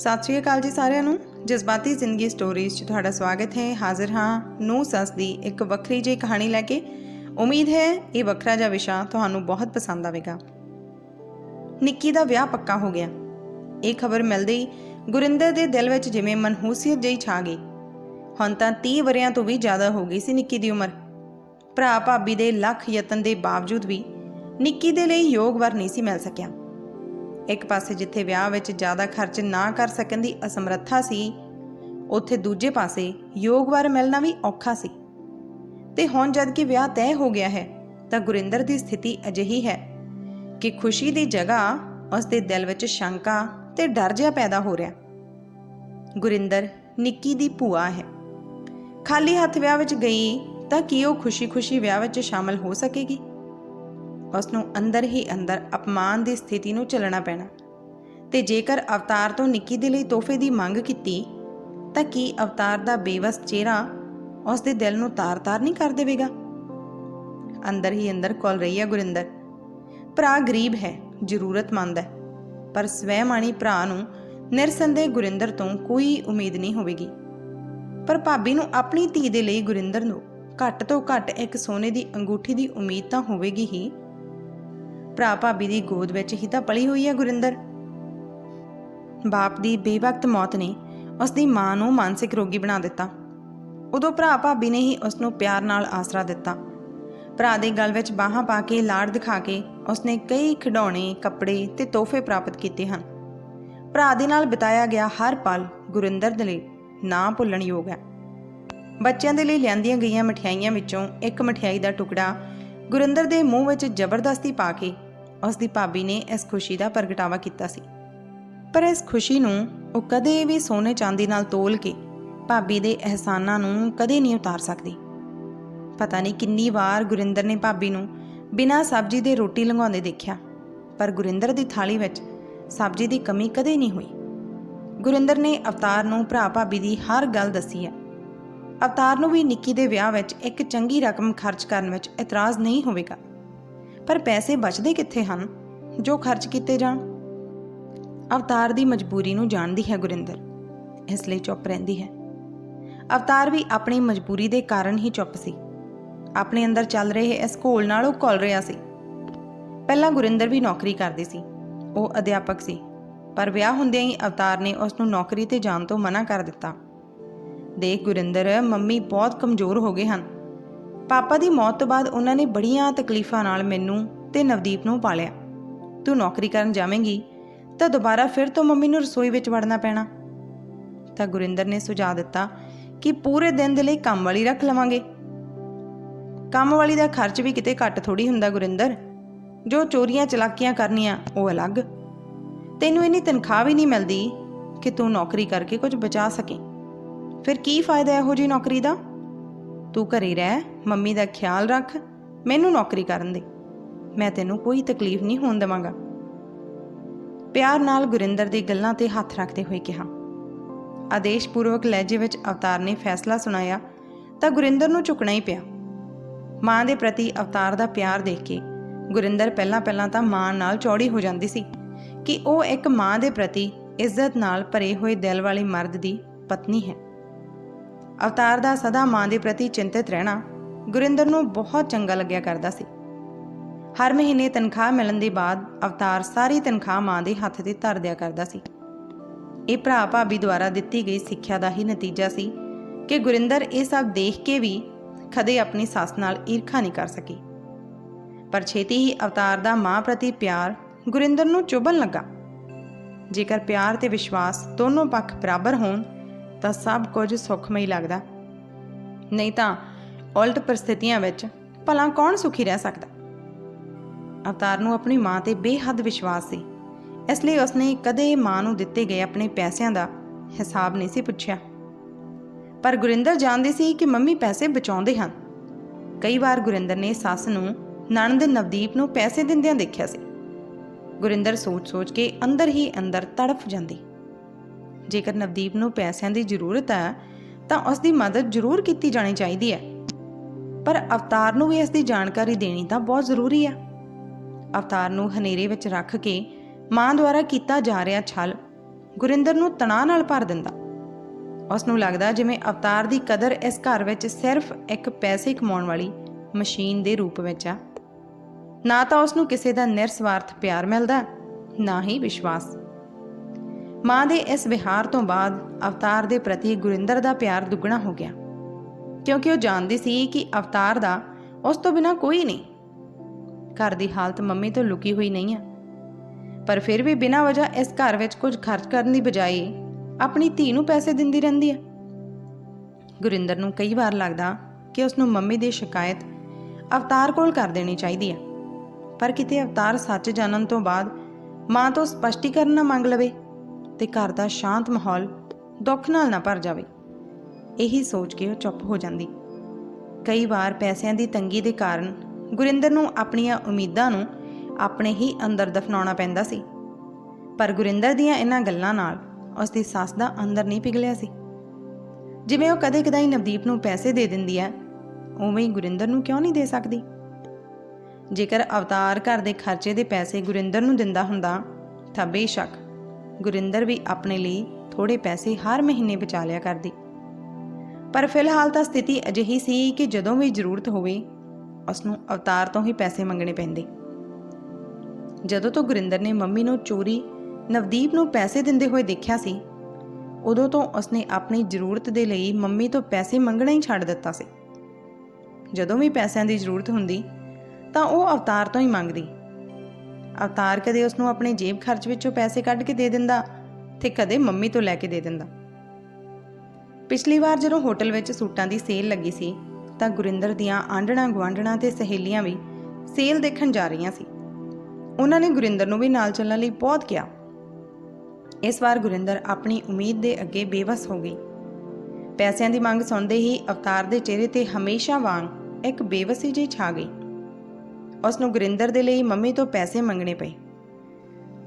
ਸਤਿ ਸ਼੍ਰੀ ਅਕਾਲ ਜੀ ਸਾਰਿਆਂ ਨੂੰ। ਜਜ਼ਬਾਤੀ ਜ਼ਿੰਦਗੀ ਸਟੋਰੀਜ਼ 'ਚ ਤੁਹਾਡਾ ਸਵਾਗਤ ਹੈ। ਹਾਜ਼ਰ ਹਾਂ ਨੂੰ ਸੱਸ ਦੀ ਇੱਕ ਵੱਖਰੀ ਜਿਹੀ ਕਹਾਣੀ ਲੈ ਕੇ। ਉਮੀਦ ਹੈ ਇਹ ਵੱਖਰਾ ਜਿਹਾ ਵਿਸ਼ਾ ਤੁਹਾਨੂੰ ਬਹੁਤ ਪਸੰਦ ਆਵੇਗਾ। ਨਿੱਕੀ ਦਾ ਵਿਆਹ ਪੱਕਾ ਹੋ ਗਿਆ। ਇਹ ਖਬਰ ਮਿਲਦੇ ਹੀ ਗੁਰਿੰਦਰ ਦੇ ਦਿਲ ਵਿੱਚ ਜਿਵੇਂ ਮਨਹੂਸੀਅਤ ਜਿਹੀ ਛਾ ਗਈ। ਹੁਣ ਤਾਂ 30 ਵਰਿਆਂ ਤੋਂ ਵੀ ਜ਼ਿਆਦਾ ਹੋ ਗਈ ਸੀ ਨਿੱਕੀ ਦੀ ਉਮਰ। ਭਰਾ ਭਾਬੀ ਦੇ ਲੱਖ ਯਤਨ ਦੇ ਬਾਵਜੂਦ ਵੀ ਨਿੱਕੀ ਦੇ ਲਈ ਯੋਗ ਵਰ ਨਹੀਂ ਸੀ ਮਿਲ ਸਕਿਆ। ਇੱਕ ਪਾਸੇ ਜਿੱਥੇ ਵਿਆਹ ਵਿੱਚ ਜ਼ਿਆਦਾ ਖਰਚ ਨਾ ਕਰ ਸਕਣ ਦੀ ਅਸਮਰੱਥਾ ਸੀ, ਉੱਥੇ ਦੂਜੇ ਪਾਸੇ ਯੋਗ ਵਾਰ ਮਿਲਣਾ ਵੀ ਔਖਾ ਸੀ। ਤੇ ਹੁਣ ਜਦ ਕਿ ਵਿਆਹ ਤੈਅ ਹੋ ਗਿਆ ਹੈ, ਤਾਂ ਗੁਰਿੰਦਰ ਦੀ ਸਥਿਤੀ ਅਜਿਹੀ ਹੈ ਕਿ ਖੁਸ਼ੀ ਦੀ ਜਗ੍ਹਾ ਉਸ ਦੇ ਦਿਲ ਵਿੱਚ ਸ਼ੰਕਾ ਤੇ ਡਰ ਜਿਹਾ ਪੈਦਾ ਹੋ ਰਿਹਾ। ਗੁਰਿੰਦਰ ਨਿੱਕੀ ਦੀ ਭੂਆ ਹੈ। ਖਾਲੀ ਹੱਥ ਵਿਆਹ ਵਿੱਚ ਗਈ ਤਾਂ ਕੀ ਉਹ ਖੁਸ਼ੀ-ਖੁਸ਼ੀ ਵਿਆਹ ਵਿੱਚ ਸ਼ਾਮਲ ਹੋ ਸਕੇਗੀ? ਉਸ ਨੂੰ ਅੰਦਰ ਹੀ ਅੰਦਰ ਅਪਮਾਨ ਦੀ ਸਥਿਤੀ ਨੂੰ ਚੱਲਣਾ ਪੈਣਾ। ਤੇ ਜੇਕਰ ਅਵਤਾਰ ਤੋਂ ਨਿੱਕੀ ਦੇ ਲਈ ਤੋਹਫੇ ਦੀ ਮੰਗ ਕੀਤੀ, ਤਾਂ ਕੀ ਅਵਤਾਰ ਦਾ ਬੇਵਸ ਚਿਹਰਾ ਉਸ ਦੇ ਦਿਲ ਨੂੰ ਤਾਰ-ਤਾਰ ਨਹੀਂ ਕਰ ਦੇਵੇਗਾ? ਅੰਦਰ ਹੀ ਅੰਦਰ ਕੋਲ ਰਹੀ ਹੈ ਗੁਰਿੰਦਰ। ਭਰਾ ਗਰੀਬ ਹੈ, ਜ਼ਰੂਰਤਮੰਦ ਹੈ, ਪਰ ਸਵੈਮਾਨੀ ਭਰਾ ਨੂੰ ਨਿਰਸੰਦੇਹ ਗੁਰਿੰਦਰ ਤੋਂ ਕੋਈ ਉਮੀਦ ਨਹੀਂ ਹੋਵੇਗੀ। ਪਰ ਭਾਬੀ ਨੂੰ ਆਪਣੀ ਧੀ ਦੇ ਲਈ ਗੁਰਿੰਦਰ ਨੂੰ ਘੱਟ ਤੋਂ ਘੱਟ ਇੱਕ ਸੋਨੇ ਦੀ ਅੰਗੂਠੀ ਦੀ ਉਮੀਦ ਤਾਂ ਹੋਵੇਗੀ ਹੀ। ਭਰਾ ਭਾਬੀ ਦੀ ਗੋਦ ਵਿੱਚ ਹੀ ਤਾਂ ਪਲੀ ਹੋਈ ਹੈ ਗੁਰਿੰਦਰ। ਬਾਪ ਦੀ ਬੇਵਕਤ ਮੌਤ ਨੇ ਉਸ ਦੀ ਮਾਂ ਨੂੰ ਮਾਨਸਿਕ ਰੋਗੀ ਬਣਾ ਦਿੱਤਾ। ਉਦੋਂ ਭਰਾ ਭਾਬੀ ਨੇ ਹੀ ਉਸ ਨੂੰ ਪਿਆਰ ਨਾਲ ਆਸਰਾ ਦਿੱਤਾ। ਭਰਾ ਦੇ ਗਲ ਵਿੱਚ ਬਾਹਾਂ ਪਾ ਕੇ ਲਾੜ ਦਿਖਾ ਕੇ ਉਸਨੇ ਕਈ ਖਿਡੌਣੇ, ਕੱਪੜੇ ਤੇ ਤੋਹਫੇ ਪ੍ਰਾਪਤ ਕੀਤੇ ਹਨ। ਭਰਾ ਦੇ ਨਾਲ ਬਿਤਾਇਆ ਗਿਆ ਹਰ ਪਲ ਗੁਰਿੰਦਰ ਦੇ ਲਈ ਨਾ ਭੁੱਲਣਯੋਗ ਹੈ। ਬੱਚਿਆਂ ਦੇ ਲਈ ਲਿਆਂਦੀਆਂ ਗਈਆਂ ਮਠਿਆਈਆਂ ਵਿੱਚੋਂ ਇੱਕ ਮਠਿਆਈ ਦਾ ਟੁਕੜਾ ਗੁਰਿੰਦਰ ਦੇ ਮੂੰਹ ਵਿੱਚ ਜ਼ਬਰਦਸਤੀ ਪਾ ਕੇ ਉਸ ਦੀ ਭਾਬੀ ਨੇ ਇਸ ਖੁਸ਼ੀ ਦਾ ਪ੍ਰਗਟਾਵਾ ਕੀਤਾ ਸੀ। ਪਰ ਇਸ ਖੁਸ਼ੀ ਨੂੰ ਉਹ ਕਦੇ ਵੀ ਸੋਨੇ ਚਾਂਦੀ ਨਾਲ ਤੋਲ ਕੇ ਭਾਬੀ ਦੇ ਅਹਿਸਾਨਾਂ ਨੂੰ ਕਦੇ ਨਹੀਂ ਉਤਾਰ ਸਕਦੀ। ਪਤਾ ਨਹੀਂ ਕਿੰਨੀ ਵਾਰ ਗੁਰਿੰਦਰ ਨੇ ਭਾਬੀ ਨੂੰ ਬਿਨਾਂ ਸਬਜ਼ੀ ਦੇ ਰੋਟੀ ਲੰਘਾਉਂਦੇ ਦੇਖਿਆ, ਪਰ ਗੁਰਿੰਦਰ ਦੀ ਥਾਲੀ ਵਿੱਚ ਸਬਜ਼ੀ ਦੀ ਕਮੀ ਕਦੇ ਨਹੀਂ ਹੋਈ। ਗੁਰਿੰਦਰ ਨੇ ਅਵਤਾਰ ਨੂੰ ਭਰਾ ਭਾਬੀ ਦੀ ਹਰ ਗੱਲ ਦੱਸੀ ਹੈ। ਅਵਤਾਰ ਨੂੰ ਵੀ ਨਿੱਕੀ ਦੇ ਵਿਆਹ ਵਿੱਚ ਇੱਕ ਚੰਗੀ ਰਕਮ ਖਰਚ ਕਰਨ ਵਿੱਚ ਇਤਰਾਜ਼ ਨਹੀਂ ਹੋਵੇਗਾ। ਪਰ ਪੈਸੇ ਬਚਦੇ ਕਿੱਥੇ ਹਨ, ਜੋ ਖਰਚ ਕੀਤੇ ਜਾਣ? ਅਵਤਾਰ ਦੀ ਮਜਬੂਰੀ ਨੂੰ ਜਾਣਦੀ ਹੈ ਗੁਰਿੰਦਰ। ਇਸ ਲਈ ਚੁੱਪ ਰਹਿੰਦੀ ਹੈ। ਅਵਤਾਰ ਵੀ ਆਪਣੀ ਮਜਬੂਰੀ ਦੇ ਕਾਰਨ ਹੀ ਚੁੱਪ ਸੀ। ਆਪਣੇ ਅੰਦਰ ਚੱਲ ਰਹੇ ਇਸ ਘੋਲ ਨਾਲ ਉਹ ਘੁਲ ਰਿਹਾ ਸੀ। ਪਹਿਲਾਂ ਗੁਰਿੰਦਰ ਵੀ ਨੌਕਰੀ ਕਰਦੀ ਸੀ। ਉਹ ਅਧਿਆਪਕ ਸੀ। ਪਰ ਵਿਆਹ ਹੁੰਦਿਆਂ ਹੀ ਅਵਤਾਰ ਨੇ ਉਸ ਨੂੰ ਨੌਕਰੀ ਤੇ ਜਾਣ ਤੋਂ ਮਨਾ ਕਰ ਦਿੱਤਾ। ਦੇਖ ਗੁਰਿੰਦਰ, ਮੰਮੀ ਬਹੁਤ ਕਮਜ਼ੋਰ ਹੋ ਗਏ ਹਨ। ਪਾਪਾ ਦੀ ਮੌਤ ਤੋਂ ਬਾਅਦ ਉਹਨਾਂ ਨੇ ਬੜੀਆਂ ਤਕਲੀਫਾਂ ਨਾਲ ਮੈਨੂੰ ਤੇ ਨਵਦੀਪ ਨੂੰ ਪਾਲਿਆ। ਤੂੰ ਨੌਕਰੀ ਕਰਨ ਜਾਵੇਂਗੀ, ਤਾਂ ਦੁਬਾਰਾ ਫਿਰ ਤੋਂ ਮੰਮੀ ਨੂੰ ਰਸੋਈ ਵਿੱਚ ਵੜਨਾ ਪੈਣਾ। ਤਾਂ ਗੁਰਿੰਦਰ ਨੇ ਸੁਝਾਅ ਦਿੱਤਾ ਕਿ ਪੂਰੇ ਦਿਨ ਦੇ ਲਈ ਕੰਮ ਵਾਲੀ ਰੱਖ ਲਵਾਂਗੇ। ਕੰਮ ਵਾਲੀ ਦਾ ਖਰਚ ਵੀ ਕਿਤੇ ਘੱਟ ਥੋੜੀ ਹੁੰਦਾ ਗੁਰਿੰਦਰ। ਜੋ ਚੋਰੀਆਂ ਚਲਾਕੀਆਂ ਕਰਨੀਆਂ, ਉਹ ਅਲੱਗ। ਤੈਨੂੰ ਇੰਨੀ ਤਨਖਾਹ ਵੀ ਨਹੀਂ ਮਿਲਦੀ ਕਿ ਤੂੰ ਨੌਕਰੀ ਕਰਕੇ ਕੁਝ ਬਚਾ ਸਕੇ। ਫਿਰ ਕੀ ਫਾਇਦਾ ਇਹੋ ਜੀ ਨੌਕਰੀ ਦਾ? ਤੂੰ ਘਰੇ ਰਹਿ, ਮੰਮੀ ਦਾ ਖਿਆਲ ਰੱਖ, ਮੈਨੂੰ ਨੌਕਰੀ ਕਰਨ ਦੇ। ਮੈਂ ਤੈਨੂੰ ਕੋਈ ਤਕਲੀਫ ਨਹੀਂ ਹੋਣ ਦੇਵਾਂਗਾ। ਪਿਆਰ ਨਾਲ ਗੁਰਿੰਦਰ ਦੀ ਗੱਲਾਂ ਤੇ ਹੱਥ ਰੱਖਦੇ ਹੋਏ ਕਿਹਾ। ਆਦੇਸ਼ਪੂਰਵਕ ਲਹਿਜੇ ਵਿੱਚ ਅਵਤਾਰ ਨੇ ਫੈਸਲਾ ਸੁਣਾਇਆ ਤਾਂ ਗੁਰਿੰਦਰ ਨੂੰ ਝੁਕਣਾ ਹੀ ਪਿਆ। ਮਾਂ ਦੇ ਪ੍ਰਤੀ ਅਵਤਾਰ ਦਾ ਪਿਆਰ ਦੇਖ ਕੇ ਗੁਰਿੰਦਰ ਪਹਿਲਾਂ ਪਹਿਲਾਂ ਤਾਂ ਮਾਂ ਨਾਲ ਚੌੜੀ ਹੋ ਜਾਂਦੀ ਸੀ ਕਿ ਉਹ ਇੱਕ ਮਾਂ ਦੇ ਪ੍ਰਤੀ ਇੱਜ਼ਤ ਨਾਲ ਭਰੇ ਹੋਏ ਦਿਲ ਵਾਲੀ ਮਰਦ ਦੀ ਪਤਨੀ ਹੈ। ਅਵਤਾਰ ਦਾ ਸਦਾ ਮਾਂ ਦੇ ਪ੍ਰਤੀ ਚਿੰਤਿਤ ਰਹਿਣਾ ਗੁਰਿੰਦਰ ਨੂੰ ਬਹੁਤ ਚੰਗਾ ਲੱਗਿਆ ਕਰਦਾ ਸੀ। ਹਰ ਮਹੀਨੇ ਤਨਖਾਹ ਮਿਲਣ ਦੇ ਬਾਅਦ ਅਵਤਾਰ ਸਾਰੀ ਤਨਖਾਹ ਮਾਂ ਦੇ ਹੱਥ ਤੇ ਧਰ ਦਿਆ ਕਰਦਾ ਸੀ। ਇਹ ਭਰਾ ਭਾਬੀ ਦੁਆਰਾ ਦਿੱਤੀ ਗਈ ਸਿੱਖਿਆ ਦਾ ਹੀ ਨਤੀਜਾ ਸੀ ਕਿ ਗੁਰਿੰਦਰ ਇਹ ਸਭ ਦੇਖ ਕੇ ਵੀ ਕਦੇ ਆਪਣੀ ਸੱਸ ਨਾਲ ਈਰਖਾ ਨਹੀਂ ਕਰ ਸਕੀ। ਪਰ ਛੇਤੀ ਹੀ ਅਵਤਾਰ ਦਾ ਮਾਂ ਪ੍ਰਤੀ ਪਿਆਰ ਗੁਰਿੰਦਰ ਨੂੰ ਚੁਭਣ ਲੱਗਾ। ਜੇਕਰ ਪਿਆਰ ਤੇ ਵਿਸ਼ਵਾਸ ਦੋਨੋਂ ਪੱਖ ਬਰਾਬਰ ਹੋਣ ਤਾਂ ਸਭ ਕੁਝ ਸੁਖਮਈ ਲੱਗਦਾ। ਨਹੀਂ ਤਾਂ ਉਲਟ ਪਰਿਸਥਿਤੀਆਂ ਵਿੱਚ ਭਲਾ ਕੌਣ ਸੁਖੀ ਰਹਿ ਸਕਦਾ? ਅਵਤਾਰ ਨੂੰ ਆਪਣੀ ਮਾਂ ਤੇ ਬੇਹੱਦ ਵਿਸ਼ਵਾਸ ਸੀ। ਇਸ ਲਈ ਉਸਨੇ ਕਦੇ ਮਾਂ ਨੂੰ ਦਿੱਤੇ ਗਏ ਆਪਣੇ ਪੈਸਿਆਂ ਦਾ ਹਿਸਾਬ ਨਹੀਂ ਸੀ ਪੁੱਛਿਆ। ਪਰ ਗੁਰਿੰਦਰ ਜਾਣਦੀ ਸੀ ਕਿ ਮੰਮੀ ਪੈਸੇ ਬਚਾਉਂਦੇ ਹਨ। ਕਈ ਵਾਰ ਗੁਰਿੰਦਰ ਨੇ ਸੱਸ ਨੂੰ, ਨਣਦ ਨਵਦੀਪ ਨੂੰ ਪੈਸੇ ਦਿੰਦਿਆਂ ਦੇਖਿਆ ਸੀ। ਗੁਰਿੰਦਰ ਸੋਚ-ਸੋਚ ਕੇ ਅੰਦਰ ਹੀ ਅੰਦਰ ਤੜਫ ਜਾਂਦੀ। ਜੇਕਰ ਨਵਦੀਪ ਨੂੰ ਪੈਸਿਆਂ ਦੀ ਜ਼ਰੂਰਤ ਹੈ, ਤਾਂ ਉਸ ਦੀ ਮਦਦ ਜ਼ਰੂਰ ਕੀਤੀ ਜਾਣੀ ਚਾਹੀਦੀ ਹੈ। ਪਰ ਅਵਤਾਰ ਨੂੰ ਵੀ ਇਸ ਦੀ ਜਾਣਕਾਰੀ ਦੇਣੀ ਤਾਂ ਬਹੁਤ ਜ਼ਰੂਰੀ ਹੈ। ਅਵਤਾਰ ਨੂੰ ਹਨੇਰੇ ਵਿੱਚ ਰੱਖ ਕੇ ਮਾਂ ਦੁਆਰਾ ਕੀਤਾ ਜਾ ਰਿਹਾ ਛਲ ਗੁਰਿੰਦਰ ਨੂੰ ਤਣਾਅ ਨਾਲ ਭਰ ਦਿੰਦਾ। ਉਸ ਨੂੰ ਲੱਗਦਾ ਜਿਵੇਂ ਅਵਤਾਰ ਦੀ ਕਦਰ ਇਸ ਘਰ ਵਿੱਚ ਸਿਰਫ ਇੱਕ ਪੈਸੇ ਕਮਾਉਣ ਵਾਲੀ ਮਸ਼ੀਨ ਦੇ ਰੂਪ ਵਿੱਚ ਆ। ਨਾ ਤਾਂ ਉਸ ਨੂੰ ਕਿਸੇ ਦਾ ਨਿਰਸਵਾਰਥ ਪਿਆਰ ਮਿਲਦਾ, ਨਾ ਹੀ ਵਿਸ਼ਵਾਸ। ਮਾਂ ਦੇ ਇਸ ਵਿਹਾਰ ਤੋਂ ਬਾਅਦ ਅਵਤਾਰ ਦੇ ਪ੍ਰਤੀ ਗੁਰਿੰਦਰ ਦਾ ਪਿਆਰ ਦੁੱਗਣਾ ਹੋ ਗਿਆ। ਕਿਉਂਕਿ ਉਹ ਜਾਣਦੀ ਸੀ ਕਿ ਅਵਤਾਰ ਦਾ ਉਸ ਤੋਂ ਬਿਨਾ ਕੋਈ ਨਹੀਂ। ਘਰ ਦੀ ਹਾਲਤ ਮੰਮੀ ਤੋਂ ਲੁਕੀ ਹੋਈ ਨਹੀਂ ਹੈ ਪਰ ਫਿਰ ਵੀ ਬਿਨਾਂ ਵਜ੍ਹਾ ਇਸ ਘਰ ਵਿੱਚ ਕੁਝ ਖਰਚ ਕਰਨ ਦੀ ਬਜਾਏ ਆਪਣੀ ਧੀ ਨੂੰ ਪੈਸੇ ਦਿੰਦੀ ਰਹਿੰਦੀ ਹੈ ਗੁਰਿੰਦਰ ਨੂੰ ਕਈ ਵਾਰ ਲੱਗਦਾ ਕਿ ਉਸ ਨੂੰ ਮੰਮੀ ਦੀ ਸ਼ਿਕਾਇਤ ਅਵਤਾਰ ਕੋਲ ਕਰ ਦੇਣੀ ਚਾਹੀਦੀ ਹੈ ਪਰ ਕਿਤੇ ਅਵਤਾਰ ਸੱਚ ਜਾਣਨ ਤੋਂ ਬਾਅਦ ਮਾਂ ਤੋਂ ਸਪਸ਼ਟੀਕਰਨ ਨਾ ਮੰਗ ਲਵੇ ਤੇ ਘਰ ਦਾ ਸ਼ਾਂਤ ਮਾਹੌਲ ਦੁੱਖ ਨਾਲ ਨਾ ਭਰ ਜਾਵੇ। ਇਹੀ ਸੋਚ ਕੇ ਉਹ ਚੁੱਪ ਹੋ ਜਾਂਦੀ। ਕਈ ਵਾਰ ਪੈਸਿਆਂ ਦੀ ਤੰਗੀ ਦੇ ਕਾਰਨ ਗੁਰਿੰਦਰ ਨੂੰ ਆਪਣੀਆਂ ਉਮੀਦਾਂ ਨੂੰ ਆਪਣੇ ਹੀ ਅੰਦਰ ਦਫਨਾਉਣਾ ਪੈਂਦਾ ਸੀ। ਪਰ ਗੁਰਿੰਦਰ ਦੀਆਂ ਇਹਨਾਂ ਗੱਲਾਂ ਨਾਲ ਉਸ ਦੀ ਸੱਸ ਦਾ ਅੰਦਰ ਨਹੀਂ ਪਿਘਲਿਆ ਸੀ। ਜਿਵੇਂ ਉਹ ਕਦੇ-ਕਦਾਈ ਨਵਦੀਪ ਨੂੰ ਪੈਸੇ ਦੇ ਦਿੰਦੀ ਹੈ, ਉਵੇਂ ਹੀ ਗੁਰਿੰਦਰ ਨੂੰ ਕਿਉਂ ਨਹੀਂ ਦੇ ਸਕਦੀ? ਜੇਕਰ ਅਵਤਾਰ ਘਰ ਦੇ ਖਰਚੇ ਦੇ ਪੈਸੇ ਗੁਰਿੰਦਰ ਨੂੰ ਦਿੰਦਾ ਹੁੰਦਾ ਤਾਂ ਬੇਸ਼ੱਕ ਗੁਰਿੰਦਰ ਵੀ ਆਪਣੇ ਲਈ ਥੋੜੇ ਪੈਸੇ ਹਰ ਮਹੀਨੇ ਬਚਾ ਲਿਆ ਕਰਦੀ। ਪਰ ਫਿਲਹਾਲ ਤਾਂ ਸਥਿਤੀ ਅਜਿਹੀ ਸੀ ਕਿ ਜਦੋਂ ਵੀ ਜ਼ਰੂਰਤ ਹੋਵੇ ਉਸ ਨੂੰ ਅਵਤਾਰ ਤੋਂ ਹੀ ਪੈਸੇ ਮੰਗਣੇ ਪੈਂਦੇ। ਜਦੋਂ ਤੋਂ ਗੁਰਿੰਦਰ ਨੇ ਮੰਮੀ ਨੂੰ ਚੋਰੀ, ਨਵਦੀਪ ਨੂੰ ਪੈਸੇ ਦਿੰਦੇ ਹੋਏ ਦੇਖਿਆ ਸੀ, ਉਦੋਂ ਤੋਂ ਉਸਨੇ ਆਪਣੀ ਜ਼ਰੂਰਤ ਦੇ ਲਈ ਮੰਮੀ ਤੋਂ ਪੈਸੇ ਮੰਗਣਾ ਹੀ ਛੱਡ ਦਿੱਤਾ ਸੀ। ਜਦੋਂ ਵੀ ਪੈਸਿਆਂ ਦੀ ਜ਼ਰੂਰਤ ਹੁੰਦੀ, ਤਾਂ ਉਹ ਅਵਤਾਰ ਤੋਂ ਹੀ ਮੰਗਦੀ। ਅਵਤਾਰ ਕਦੇ ਉਸ ਨੂੰ ਆਪਣੇ ਜੇਬ ਖਰਚ ਵਿੱਚੋਂ ਪੈਸੇ ਕੱਢ ਕੇ ਦੇ ਦਿੰਦਾ ਤੇ ਕਦੇ ਮੰਮੀ ਤੋਂ ਲੈ ਕੇ ਦੇ ਦਿੰਦਾ। ਪਿਛਲੀ ਵਾਰ ਜਦੋਂ ਹੋਟਲ ਵਿੱਚ ਸੂਟਾਂ ਦੀ ਸੇਲ ਲੱਗੀ ਸੀ, ਤਾਂ ਗੁਰਿੰਦਰ ਦੀਆਂ ਆਂਢਣਾ ਗੁਆਂਢਣਾ ਤੇ ਸਹੇਲੀਆਂ ਵੀ ਸੇਲ ਦੇਖਣ ਜਾ ਰਹੀਆਂ ਸੀ। ਉਹਨਾਂ ਨੇ ਗੁਰਿੰਦਰ ਨੂੰ ਵੀ ਨਾਲ ਚੱਲਣ ਲਈ ਬਹੁਤ ਕਿਹਾ। ਇਸ ਵਾਰ ਗੁਰਿੰਦਰ ਆਪਣੀ ਉਮੀਦ ਦੇ ਅੱਗੇ ਬੇਵਸ ਹੋ ਗਈ। ਪੈਸਿਆਂ ਦੀ ਮੰਗ ਸੁਣਦੇ ਹੀ ਅਵਤਾਰ ਦੇ ਚਿਹਰੇ ਤੇ ਹਮੇਸ਼ਾ ਵਾਂਗ ਇੱਕ ਬੇਵਸੀ ਜਿਹੀ ਛਾ ਗਈ। ਉਸ ਨੂੰ ਗੁਰਿੰਦਰ ਦੇ ਲਈ ਮੰਮੀ ਤੋਂ ਪੈਸੇ ਮੰਗਣੇ ਪਏ।